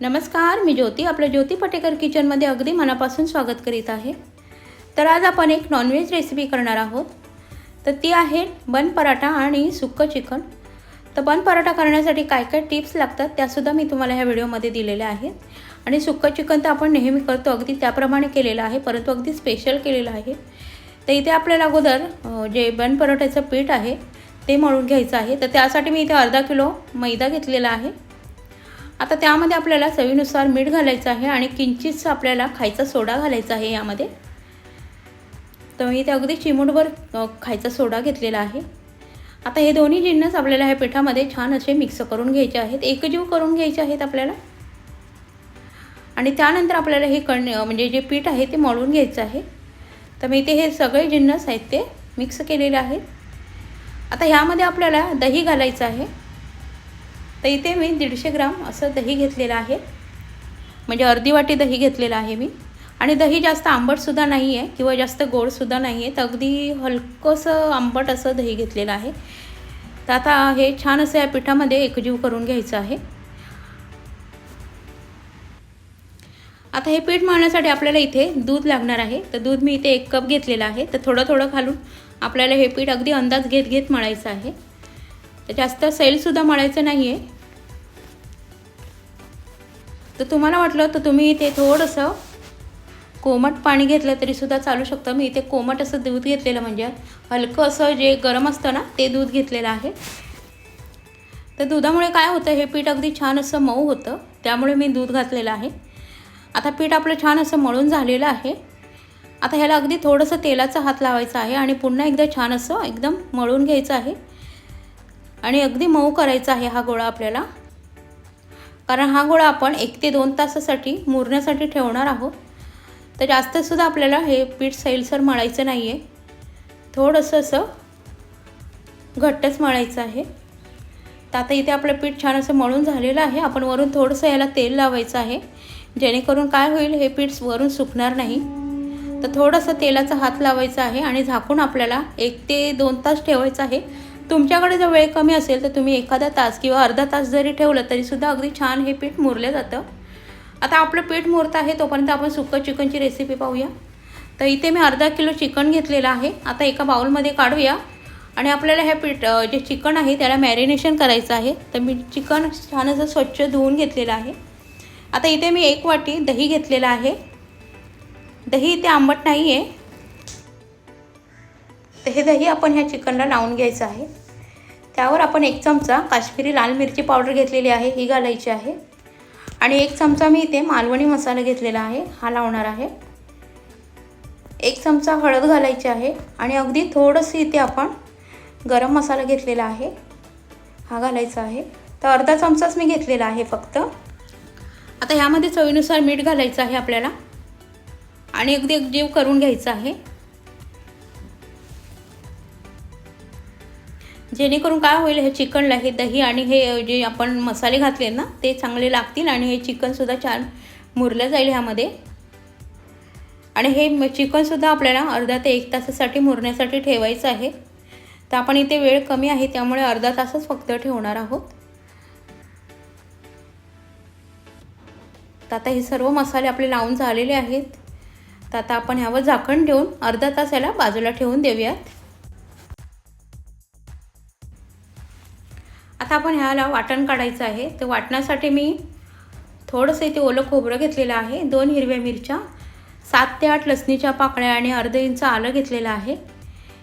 नमस्कार मी ज्योती. आपलं ज्योती पटेकर किचनमध्ये अगदी मनापासून स्वागत करीत आहे. तर आज आपण एक नॉनव्हेज रेसिपी करणार आहोत. तर ती आहे बन पराठा आणि सुक्कं चिकन. तर बन पराठा करण्यासाठी काय काय टिप्स लागतात त्यासुद्धा मी तुम्हाला ह्या व्हिडिओमध्ये दिलेल्या आहेत. आणि सुक्कं चिकन तर आपण नेहमी करतो अगदी त्याप्रमाणे केलेलं आहे परंतु अगदी स्पेशल केलेलं आहे. तर इथे आपल्याला अगोदर जे बन पराठ्याचं पीठ आहे ते मळून घ्यायचं आहे. तर त्यासाठी मी इथे अर्धा किलो मैदा घेतलेला आहे. आता त्यामध्ये आपल्याला चवीनुसार मीठ घालायचं आहे आणि किंचितचं आपल्याला खायचा सोडा घालायचा आहे यामध्ये. तर मी ते अगदी चिमूटभर खायचा सोडा घेतलेला आहे. आता हे दोन्ही जिन्नस आपल्याला ह्या पिठामध्ये छान असे मिक्स करून घ्यायचे आहेत एकजीव करून घ्यायचे आहेत आपल्याला. आणि त्यानंतर आपल्याला हे कण म्हणजे जे पीठ आहे ते मळून घ्यायचं आहे. तर मी इथे हे सगळे जिन्नस आहेत ते मिक्स केलेले आहेत. आता ह्यामध्ये आपल्याला दही घालायचं आहे. तर इथे मी दीडशे ग्राम असं दही घेतलेलं आहे. म्हणजे अर्धी वाटी दही घेतलेलं आहे मी. आणि दही जास्त आंबटसुद्धा नाही आहे किंवा जास्त गोडसुद्धा नाही आहे तर अगदी हलकंसं आंबट असं दही घेतलेलं आहे. तर आता हे छान असं या पिठामध्ये एकजीव करून घ्यायचं आहे. आता हे पीठ मळण्यासाठी आपल्याला इथे दूध लागणार आहे. तर दूध मी इथे एक कप घेतलेलं आहे. तर थोडं थोडं घालून आपल्याला हे पीठ अगदी अंदाज घेत घेत मळायचं आहे. तर जास्त सैलसुद्धा मळायचं नाही आहे तर तुम्हाला वाटलं तर तुम्ही इथे थोडंसं कोमट पाणी घेतलं तरीसुद्धा चालू शकतं. मी इथे कोमट असं दूध घेतलेलं म्हणजे हलकं असं जे गरम असतं ना ते दूध घेतलेलं आहे. तर दुधामुळे काय होतं हे पीठ अगदी छान असं मऊ होतं. त्यामुळे मी दूध घातलेलं आहे. आता पीठ आपलं छान असं मळून झालेलं आहे. आता ह्याला अगदी थोडंसं तेलाचा हात लावायचा आहे आणि पुन्हा एकदा छान असं एकदम मळून घ्यायचं आहे. आणि अगदी मऊ करायचा आहे हा गोळा आपल्याला. कारण हा गोळा आपण एक ते दोन तासासाठी मुरण्यासाठी ठेवणार आहोत. तर जास्तसुद्धा आपल्याला हे पीठ सैलसर मळायचं नाही आहे थोडंसं असं घट्टच मळायचं आहे. तर आता इथे आपलं पीठ छान असं मळून झालेलं आहे. आपण वरून थोडंसं याला तेल लावायचं आहे. जेणेकरून काय होईल हे पीठ वरून सुकणार नाही. तर थोडंसं तेलाचा हात लावायचा आहे आणि झाकून आपल्याला एक ते दोन तास ठेवायचं आहे. तुमच्याकडे जर वेळ कमी असेल तर तुम्ही एखादा तास किंवा अर्धा तास जरी ठेवलं तरीसुद्धा अगदी छान हे पीठ मुरलं जातं. आता आपलं पीठ मुरतं आहे तोपर्यंत आपण सुकं चिकनची रेसिपी पाहूया. तर इथे मी अर्धा किलो चिकन घेतलेलं आहे. आता एका बाउलमध्ये काढूया. आणि आपल्याला हे पीठ जे चिकन आहे त्याला मॅरिनेशन करायचं आहे. तर मी चिकन छान असं स्वच्छ धुवून घेतलेलं आहे. आता इथे मी एक वाटी दही घेतलेलं आहे. दही इथे आंबट नाही आहे तर हे दही आपण ह्या चिकनला लावून घ्यायचं आहे. त्यावर आपण एक चमचा काश्मीरी लाल मिरची पावडर घेतलेली आहे ही घालायची आहे. आणि एक चमचा मी इथे मालवणी मसाला घेतलेला आहे हा लावणार आहे. एक चमचा हळद घालायची आहे आणि अगदी थोडंसं इथे आपण गरम मसाला घेतलेला आहे हा घालायचा आहे. तर अर्धा चमचाच मी घेतलेला आहे फक्त. आता ह्यामध्ये चवीनुसार मीठ घालायचं आहे आपल्याला. आणि अगदी एकजीव करून घ्यायचं आहे. जेणेकरून काय होईल हे चिकनला हे दही आणि हे जे आपण मसाले घातले ना ते चांगले लागतील आणि हे चिकनसुद्धा छान मुरलं जाईल ह्यामध्ये. आणि हे चिकनसुद्धा आपल्याला अर्धा ते एक तासासाठी मुरण्यासाठी ठेवायचं आहे. तर आपण इथे वेळ कमी आहे त्यामुळे अर्धा तासच फक्त ठेवणार आहोत. तर आता हे सर्व मसाले आपले लावून झालेले आहेत. तर आता आपण ह्यावर झाकण ठेवून अर्धा तास याला बाजूला ठेवून देऊयात. आता आपण ह्याला वाटण काढायचं आहे. तर वाटण्यासाठी मी थोडंसं इथे ओलं खोबरं घेतलेलं आहे. दोन हिरव्या मिरच्या सात ते आठ लसणीच्या पाकळ्या आणि अर्ध इंच आलं घेतलेलं आहे.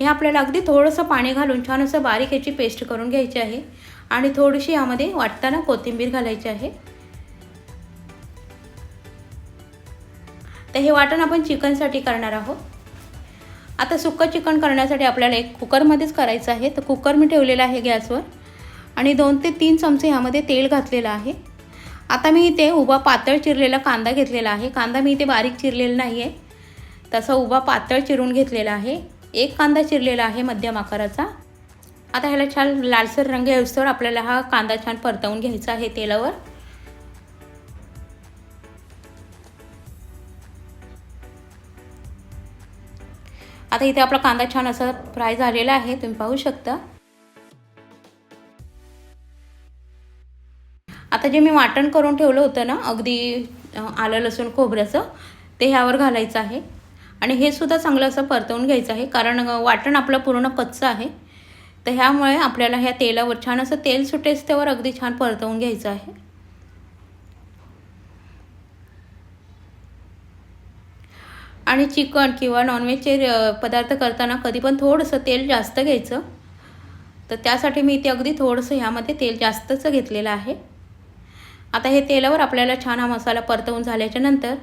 हे आपल्याला अगदी थोडंसं पाणी घालून छान असं बारीक याची पेस्ट करून घ्यायची आहे आणि थोडीशी यामध्ये वाटताना कोथिंबीर घालायची आहे. तर हे वाटण आपण चिकनसाठी करणार आहोत. आता सुक्कं चिकन करण्यासाठी आपल्याला एक कुकरमध्येच करायचं आहे. तर कुकर मी ठेवलेला आहे गॅसवर. आणि दोन ते तीन चमचे ह्यामध्ये तेल घातलेलं आहे. आता मी इथे उभा पातळ चिरलेला कांदा घेतलेला आहे. कांदा मी इथे बारीक चिरलेला नाही आहे तसा उभा पातळ चिरून घेतलेला आहे. एक कांदा चिरलेला आहे मध्यम आकाराचा. आता ह्याला छान लालसर रंग येऊसर आपल्याला हा कांदा छान परतवून घ्यायचा आहे तेलावर. आता इथे आपला कांदा छान असा फ्राय झालेला आहे. तुम्ही पाहू शकता. आता जे मी वाटण करून ठेवलं होतं ना अगदी आलं लसूण खोबऱ्याचं ते ह्यावर घालायचं आहे. आणि हे सुद्धा चांगलं असं परतवून घ्यायचं आहे कारण वाटण आपलं पूर्ण कच्चं आहे. तर ह्यामुळे आपल्याला ह्या तेलावर छान असं तेल सुटेस त्यावर अगदी छान परतवून घ्यायचं आहे. आणि चिकन किंवा नॉनव्हेजचे पदार्थ करताना कधी पण थोडंसं तेल जास्त घ्यायचं. तर त्यासाठी मी इथे अगदी थोडंसं ह्यामध्ये तेल जास्तच घेतलेलं आहे. आता हे तेलावर आपल्याला छान हा मसाला परतवून झाल्याच्यानंतर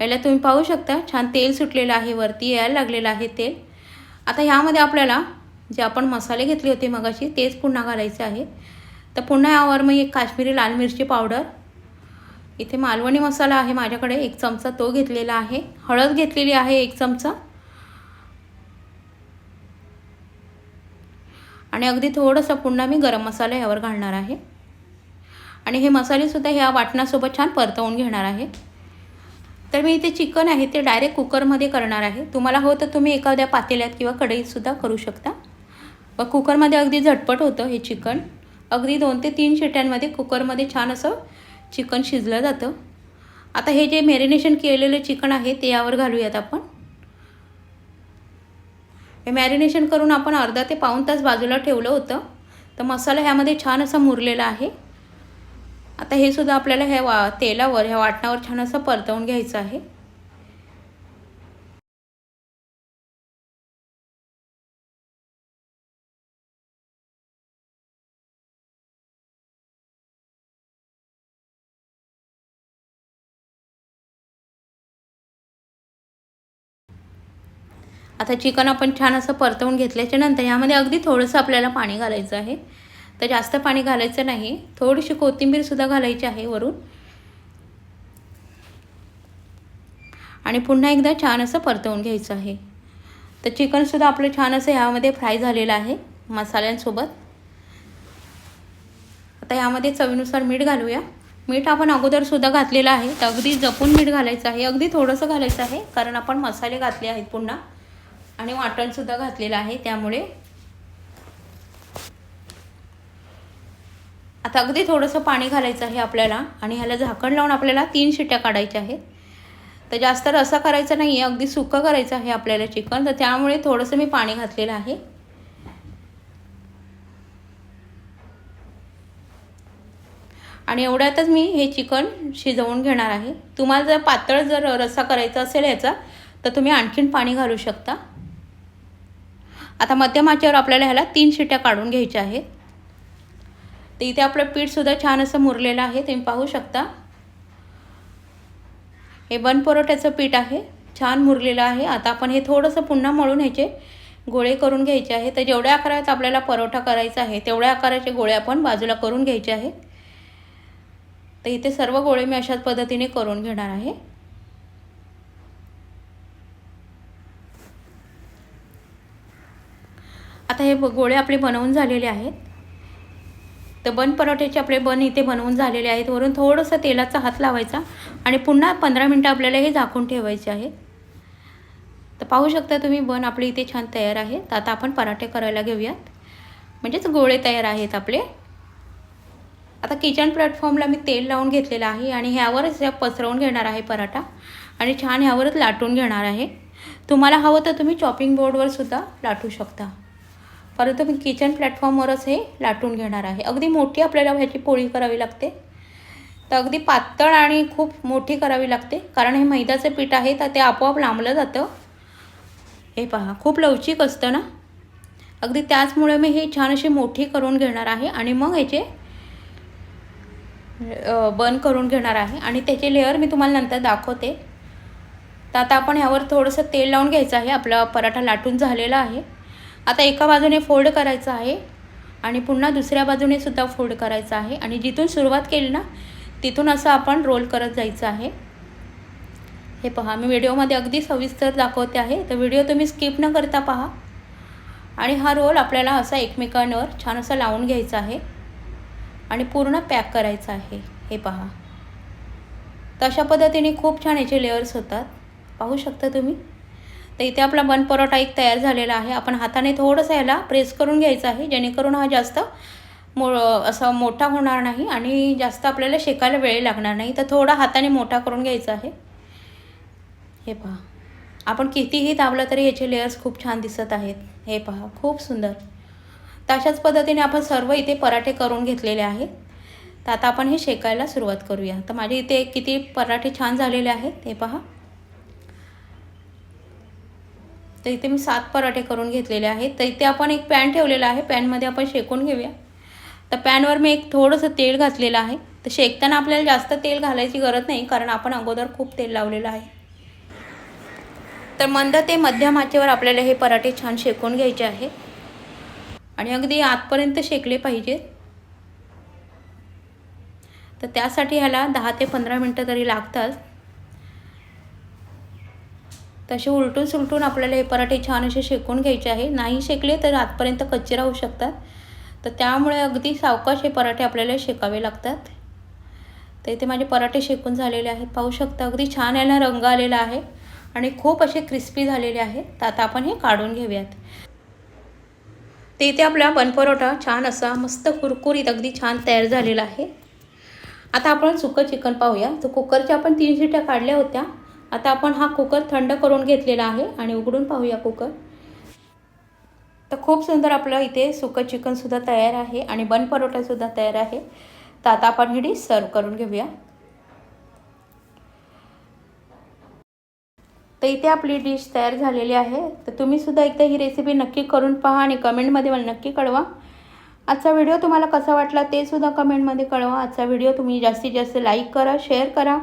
याला तुम्ही पाहू शकता छान तेल सुटलेलं आहे वरती यायला लागलेलं आहे तेल. आता ह्यामध्ये आपल्याला जे आपण मसाले घेतले होते मगाशी तेच पुन्हा घालायचे आहे. तर पुन्हा यावर मी एक काश्मीरी लाल मिरची पावडर. इथे मालवणी मसाला आहे माझ्याकडे एक चमचा तो घेतलेला आहे. हळद घेतलेली आहे एक चमचा. आणि अगदी थोडंसं पुन्हा मी गरम मसाला यावर घालणार आहे. आणि हे मसालेसुद्धा ह्या वाटणासोबत छान परतवून घेणार आहे. तर मी इथे चिकन आहे ते डायरेक्ट कुकरमध्ये करणार आहे. तुम्हाला हो तर तुम्ही एखाद्या पातेल्यात किंवा कढईतसुद्धा करू शकता. व कुकरमध्ये अगदी झटपट होतं हे चिकन. अगदी दोन ते तीन शिट्यांमध्ये कुकरमध्ये छान असं चिकन शिजलं जातं. आता हे जे मॅरिनेशन केलेलं चिकन आहे ते यावर घालूयात आपण. हे मॅरिनेशन करून आपण अर्धा ते पाऊण तास बाजूला ठेवलं होतं. तर मसाला ह्यामध्ये छान असा मुरलेला आहे. आता हे सुद्धा आपल्याला ह्या वा तेलावर ह्या वाटणावर छान असं परतवून घ्यायचं आहे. आता चिकन आपण छान असं परतवून घेतल्याच्या नंतर ह्यामध्ये अगदी थोडंसं आपल्याला पाणी घालायचं आहे. तर जास्त पाणी घालायचं नाही. थोडीशी कोथिंबीरसुद्धा घालायची आहे वरून. आणि पुन्हा एकदा छान असं परतवून घ्यायचं आहे. तर चिकनसुद्धा आपलं छान असं ह्यामध्ये फ्राय झालेलं आहे मसाल्यांसोबत. आता ह्यामध्ये चवीनुसार मीठ घालूया. मीठ आपण अगोदरसुद्धा घातलेलं आहे. तर अगदी जपून मीठ घालायचं आहे. अगदी थोडंसं घालायचं आहे. कारण आपण मसाले घातले आहेत पुन्हा. आणि वाटणसुद्धा घातलेलं आहे त्यामुळे आता अगदी थोडंसं पाणी घालायचं आहे आपल्याला आणि ह्याला झाकण लावून आपल्याला तीन शिट्ट्या काढायच्या आहेत. तर जास्त रसा करायचा नाही आहे अगदी सुकं करायचं आहे आपल्याला चिकन. तर त्यामुळे थोडंसं मी पाणी घातलेलं आहे. आणि एवढ्यातच मी हे चिकन शिजवून घेणार आहे. तुम्हाला जर पातळ जर रस्सा करायचा असेल याचा तर तुम्ही आणखीन पाणी घालू शकता. आता मध्यम आचेवर आपल्याला ह्याला तीन शिट्या काढून घ्यायच्या आहेत. तर इथे आपलं पीठसुद्धा छान असं मुरलेलं आहे. तुम्ही पाहू शकता. हे बन परोठ्याचं पीठ आहे. छान मुरलेलं आहे. आता आपण हे थोडंसं पुन्हा मळून ह्याचे गोळे करून घ्यायचे आहे. तर जेवढ्या आकाराचा आपल्याला परोठा करायचा आहे तेवढ्या आकाराचे गोळे आपण बाजूला करून घ्यायचे आहे. तर इथे सर्व गोळे मी अशाच पद्धतीने करून घेणार आहे. आता हे गोळे आपले बनवून झालेले आहेत. तर बन पराठ्याचे आपले बन इथे बनवून झालेले आहेत. वरून थोडंसं तेलाचा हात लावायचा आणि पुन्हा पंधरा मिनटं आपल्याला हे झाकून ठेवायचे आहे. तर पाहू शकता तुम्ही बन आपले इथे छान तयार आहे. तर आता आपण पराठे करायला घेऊयात. म्हणजेच गोळे तयार आहेत आपले. आता किचन प्लॅटफॉर्मला मी तेल लावून घेतलेलं आहे आणि ह्यावरच पसरवून घेणार आहे पराठा. आणि छान ह्यावरच लाटून घेणार आहे. तुम्हाला हवं तर तुम्ही चॉपिंग बोर्डवर सुद्धा लाटू शकता. परंतु मी किचन प्लॅटफॉर्मवरच हे लाटून घेणार आहे. अगदी मोठी आपल्याला ह्याची पोळी करावी लागते. तर अगदी पातळ आणि खूप मोठी करावी लागते. कारण हे मैद्याचं पीठ आहे तर ते आपोआप लांबलं जातं. हे पहा खूप लवचिक असतं ना? अगदी त्याचमुळे मी हे छान अशी मोठी करून घेणार आहे आणि मग ह्याचे बंद करून घेणार आहे. आणि त्याचे लेअर मी तुम्हाला नंतर दाखवते. तर आता आपण ह्यावर थोडंसं तेल लावून घ्यायचं आहे. आपला पराठा लाटून झालेला आहे. आता एका बाजूने फोल्ड करायचं आहे आणि पुन्हा दुसऱ्या बाजूने सुद्धा फोल्ड करायचं आहे. आणि जिथून सुरुवात केली ना तिथून असं आपण रोल करत जायचं आहे. हे पहा मी व्हिडिओमध्ये अगदी सविस्तर दाखवते आहे. तर व्हिडिओ तुम्ही स्किप न करता पहा. आणि हा रोल आपल्याला असा एकमेकांवर छान असा लावून घ्यायचा आहे. आणि पूर्ण पॅक करायचा आहे. हे पहा. तशा पद्धतीने खूप छान याचे लेअर्स होतात. पाहू शकता तुम्ही? तर इथे आपला बन परोठा एक तयार झालेला आहे. आपण हाताने थोडंसं याला प्रेस करून घ्यायचं आहे जेणेकरून हा जास्त मो असा मोठा होणार नाही आणि जास्त आपल्याला शेकायला वेळ लागणार नाही. तर थोडा हाताने मोठा करून घ्यायचा आहे. हे पहा. आपण कितीही दाबलं तरी याचे लेयर्स खूप छान दिसत आहेत. हे पहा खूप सुंदर. तर अशाच पद्धतीने आपण सर्व इथे पराठे करून घेतलेले आहेत. तर आता आपण हे शेकायला सुरुवात करूया. तर माझे इथे किती पराठे छान झालेले आहेत हे पहा. तर इथे मी सात पराठे करून घेतलेले आहेत. तर इथे आपण एक पॅन ठेवलेला आहे. पॅनमध्ये आपण शेकून घेऊया. तर पॅनवर मी एक थोडंसं तेल घातलेलं आहे. तर शेकताना आपल्याला जास्त तेल घालायची गरज नाही कारण आपण अगोदर खूप तेल लावलेलं आहे. तर मंद ते मध्यम आचेवर आपल्याला हे पराठे छान शेकून घ्यायचे आहे. आणि अगदी आतपर्यंत शेकले पाहिजे तर त्यासाठी ह्याला दहा ते पंधरा मिनटं तरी लागतात. तसे उलटून सुलटून आपल्याला हे पराठे छान असे शेकून घ्यायचे आहे. नाही शेकले तर आतपर्यंत कच्चे राहू शकतात. तर त्यामुळे अगदी सावकाश हे पराठे आपल्याला शेकावे लागतात. तर इथे माझे पराठे शेकून झालेले आहेत. पाहू शकता अगदी छान याला रंग आलेला आहे आणि खूप असे क्रिस्पी झालेले आहेत. तर आता आपण हे काढून घेऊयात. ते इथे आपला बनपरोठा छान असा मस्त कुरकुरीत अगदी छान तयार झालेला आहे. आता आपण सुकं चिकन पाहूया. तर कुकरच्या आपण तीन शिट्या काढल्या होत्या. आता आपण हा कुकर थंड करून घेतलेला आहे आणि उघडून पाहूया कुकर. तर खूप सुंदर आपलं इथे सुकं चिकनसुद्धा तयार आहे आणि बन परोठासुद्धा तयार आहे. तर आता आपण ही डिश सर्व करून घेऊया. तर इथे आपली डिश तयार झालेली आहे. तर तुम्हीसुद्धा एकदा ही रेसिपी नक्की करून पहा आणि कमेंटमध्ये मला नक्की कळवा. आजचा व्हिडिओ तुम्हाला कसा वाटला ते सुद्धा कमेंटमध्ये कळवा. आजचा व्हिडिओ तुम्ही जास्तीत जास्त लाईक करा शेअर करा.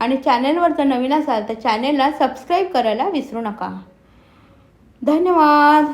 आणि चॅनेलवर जर नवीन असाल तर चॅनेलला सबस्क्राईब करायला विसरू नका. धन्यवाद.